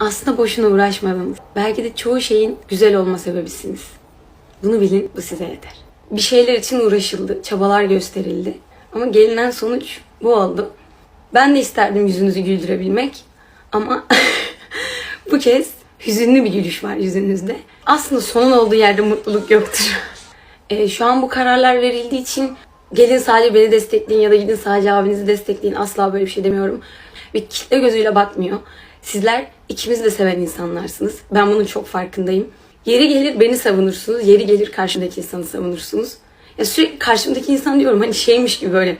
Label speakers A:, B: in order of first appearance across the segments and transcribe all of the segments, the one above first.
A: Aslında boşuna uğraşmadınız. Belki de çoğu şeyin güzel olma sebebisiniz. Bunu bilin, bu size yeter. Bir şeyler için uğraşıldı, çabalar gösterildi. Ama gelinen sonuç bu oldu. Ben de isterdim yüzünüzü güldürebilmek. Ama bu kez hüzünlü bir gülüş var yüzünüzde. Aslında sonun olduğu yerde mutluluk yoktur. E, şu an bu kararlar verildiği için gelin sadece beni destekleyin ya da gidin sadece abinizi destekleyin. Asla böyle bir şey demiyorum. Ve kitle gözüyle bakmıyor. Sizler ikimizi de seven insanlarsınız. Ben bunun çok farkındayım. Yeri gelir beni savunursunuz. Yeri gelir karşımdaki insanı savunursunuz. Ya sürekli karşımdaki insan diyorum hani şeymiş gibi böyle.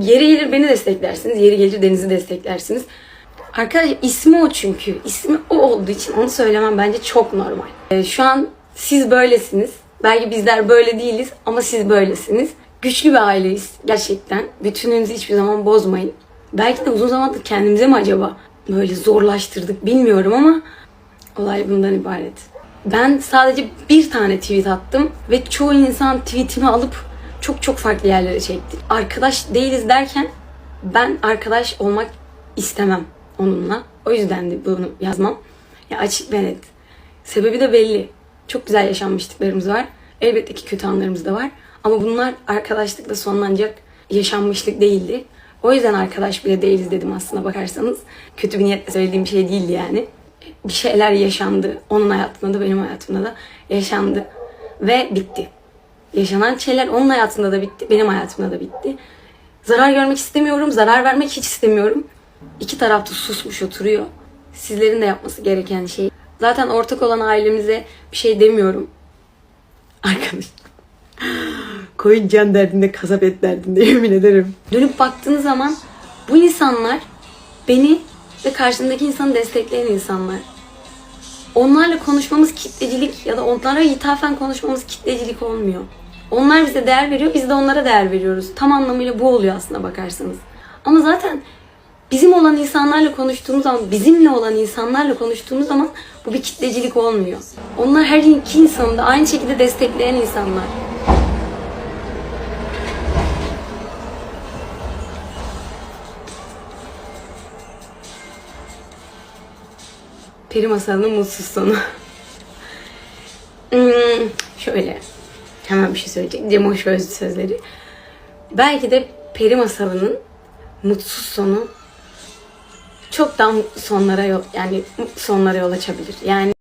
A: Yeri gelir beni desteklersiniz. Yeri gelir Deniz'i desteklersiniz. Arkadaşlar ismi o çünkü. İsmi o olduğu için onu söylemem bence çok normal. Ee, şu an siz böylesiniz. Belki bizler böyle değiliz ama siz böylesiniz. Güçlü bir aileyiz gerçekten. Bütününüzü hiçbir zaman bozmayın. Belki de uzun zamandır kendimize mi acaba böyle zorlaştırdık bilmiyorum ama olay bundan ibaret. Ben sadece bir tane tweet attım ve çoğu insan tweetimi alıp çok çok farklı yerlere çekti. Arkadaş değiliz derken ben arkadaş olmak istemem onunla. O yüzden de bunu yazmam. Ya açık ve net. Sebebi de belli. Çok güzel yaşanmışlıklarımız var. Elbette ki kötü anlarımız da var. Ama bunlar arkadaşlıkla sonlanacak yaşanmışlık değildi. O yüzden arkadaş bile değiliz dedim aslında bakarsanız. Kötü bir niyetle söylediğim bir şey değildi yani. Bir şeyler yaşandı. Onun hayatında da benim hayatımda da yaşandı. Ve bitti. Yaşanan şeyler onun hayatında da bitti. Benim hayatımda da bitti. Zarar görmek istemiyorum. Zarar vermek hiç istemiyorum. İki tarafta susmuş oturuyor. Sizlerin de yapması gereken şey. Zaten ortak olan ailemize bir şey demiyorum. Arkadaş. Koyun can derdinde, kasap et derdinde yemin ederim. Dönüp baktığınız zaman bu insanlar beni ve karşımdaki insanı destekleyen insanlar. Onlarla konuşmamız kitlecilik ya da onlara ithafen konuşmamız kitlecilik olmuyor. Onlar bize değer veriyor, biz de onlara değer veriyoruz. Tam anlamıyla bu oluyor aslında bakarsanız. Ama zaten bizim olan insanlarla konuştuğumuz zaman, bizimle olan insanlarla konuştuğumuz zaman bu bir kitlecilik olmuyor. Onlar her iki insanı da aynı şekilde destekleyen insanlar. Peri masalının mutsuz sonu. Hmm, şöyle. Hemen bir şey söyleyecek. Cem hoş öz sözleri. Belki de peri masalının mutsuz sonu çok daha mutlu sonlara yol yani sonlara yol açabilir. Yani